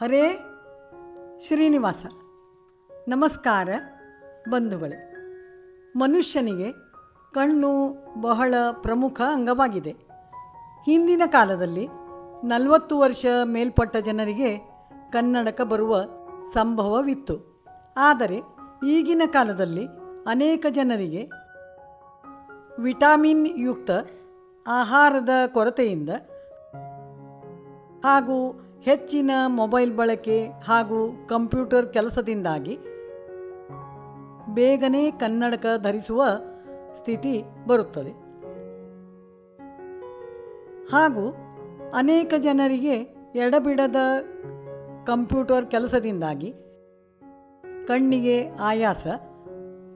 ಹರೇ ಶ್ರೀನಿವಾಸ. ನಮಸ್ಕಾರ ಬಂಧುಗಳೇ. ಮನುಷ್ಯನಿಗೆ ಕಣ್ಣು ಬಹಳ ಪ್ರಮುಖ ಅಂಗವಾಗಿದೆ. ಹಿಂದಿನ ಕಾಲದಲ್ಲಿ ನಲವತ್ತು ವರ್ಷ ಮೇಲ್ಪಟ್ಟ ಜನರಿಗೆ ಕನ್ನಡಕ ಬರುವ ಸಂಭವವಿತ್ತು. ಆದರೆ ಈಗಿನ ಕಾಲದಲ್ಲಿ ಅನೇಕ ಜನರಿಗೆ ವಿಟಾಮಿನ್ ಯುಕ್ತ ಆಹಾರದ ಕೊರತೆಯಿಂದ ಹಾಗೂ ಹೆಚ್ಚಿನ ಮೊಬೈಲ್ ಬಳಕೆ ಹಾಗೂ ಕಂಪ್ಯೂಟರ್ ಕೆಲಸದಿಂದಾಗಿ ಬೇಗನೆ ಕನ್ನಡಕ ಧರಿಸುವ ಸ್ಥಿತಿ ಬರುತ್ತದೆ. ಹಾಗೂ ಅನೇಕ ಜನರಿಗೆ ಎಡಬಿಡದ ಕಂಪ್ಯೂಟರ್ ಕೆಲಸದಿಂದಾಗಿ ಕಣ್ಣಿಗೆ ಆಯಾಸ,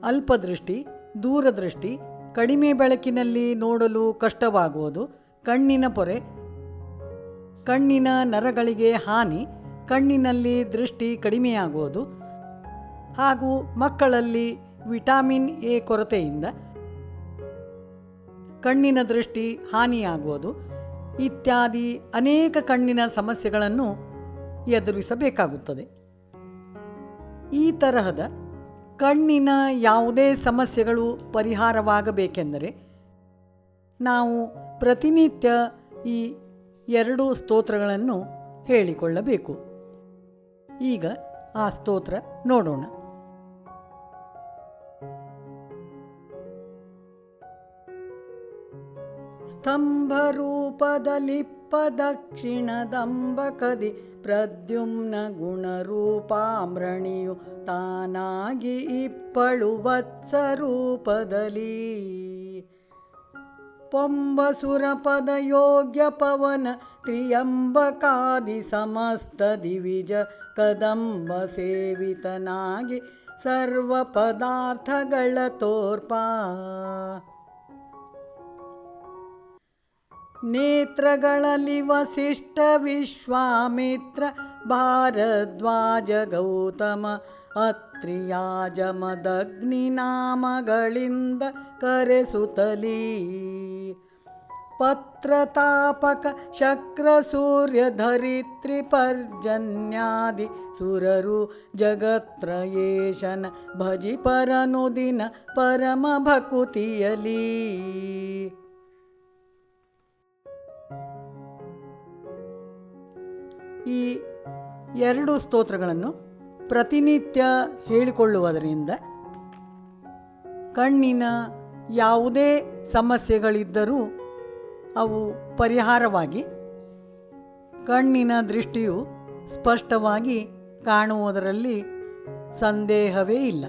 ಅಲ್ಪದೃಷ್ಟಿ, ದೂರದೃಷ್ಟಿ, ಕಡಿಮೆ ಬೆಳಕಿನಲ್ಲಿ ನೋಡಲು ಕಷ್ಟವಾಗುವುದು, ಕಣ್ಣಿನ ಪೊರೆ ಕಣ್ಣಿನ ನರಗಳಿಗೆ ಹಾನಿ, ಕಣ್ಣಿನಲ್ಲಿ ದೃಷ್ಟಿ ಕಡಿಮೆಯಾಗುವುದು ಹಾಗೂ ಮಕ್ಕಳಲ್ಲಿ ವಿಟಾಮಿನ್ ಎ ಕೊರತೆಯಿಂದ ಕಣ್ಣಿನ ದೃಷ್ಟಿ ಹಾನಿಯಾಗುವುದು ಇತ್ಯಾದಿ ಅನೇಕ ಕಣ್ಣಿನ ಸಮಸ್ಯೆಗಳನ್ನು ಎದುರಿಸಬೇಕಾಗುತ್ತದೆ. ಈ ತರಹದ ಕಣ್ಣಿನ ಯಾವುದೇ ಸಮಸ್ಯೆಗಳು ಪರಿಹಾರವಾಗಬೇಕೆಂದರೆ ನಾವು ಪ್ರತಿನಿತ್ಯ ಈ ಎರಡು ಸ್ತೋತ್ರಗಳನ್ನು ಹೇಳಿಕೊಳ್ಳಬೇಕು. ಈಗ ಆ ಸ್ತೋತ್ರ ನೋಡೋಣ. ಸ್ತಂಭರೂಪದಲಿಪ್ಪದಕ್ಷಿಣದಂಬಕದಿ ಪ್ರದ್ಯುಮ್ನ ಗುಣರೂಪಾಮ್ರಣಿಯು ತಾನಾಗಿ ಇಪ್ಪಳು ವತ್ಸರೂಪದಲ್ಲಿ. ಪೊಂಬಸುರಪದ ಯೋಗ್ಯ ಪವನ ತ್ರಿಯಂಬಕಾದಿ ಸಮಸ್ತ ದಿವಿಜ ಕದಂಬ ಸೇವಿತನಾಗಿ ಸರ್ವ ಪದಾರ್ಥಗಳ ತೋರ್ಪ ನೇತ್ರಗಳಲ್ಲಿ ವಸಿಷ್ಠ ವಿಶ್ವಾಮಿತ್ರ ಭಾರದ್ವಾಜ ಗೌತಮ ಅತ್ರಿಯಾಜ ಮದಗ್ನಿನಾಮಗಳಿಂದ ಕರೆಸುತ್ತಲೀ ಪತ್ರತಾಪಕ ಶಕ್ರ ಸೂರ್ಯ ಧರಿತ್ರಿ ಪರ್ಜನ್ಯಾದಿ ಸುರರು ಜಗತ್ರಯೇಶನ ಈ ಎರಡು ಸ್ತೋತ್ರಗಳನ್ನು ಪ್ರತಿನಿತ್ಯ ಹೇಳಿಕೊಳ್ಳುವುದರಿಂದ ಕಣ್ಣಿನ ಯಾವುದೇ ಸಮಸ್ಯೆಗಳಿದ್ದರೂ ಅವು ಪರಿಹಾರವಾಗಿ ಕಣ್ಣಿನ ದೃಷ್ಟಿಯು ಸ್ಪಷ್ಟವಾಗಿ ಕಾಣುವುದರಲ್ಲಿ ಸಂದೇಹವೇ ಇಲ್ಲ.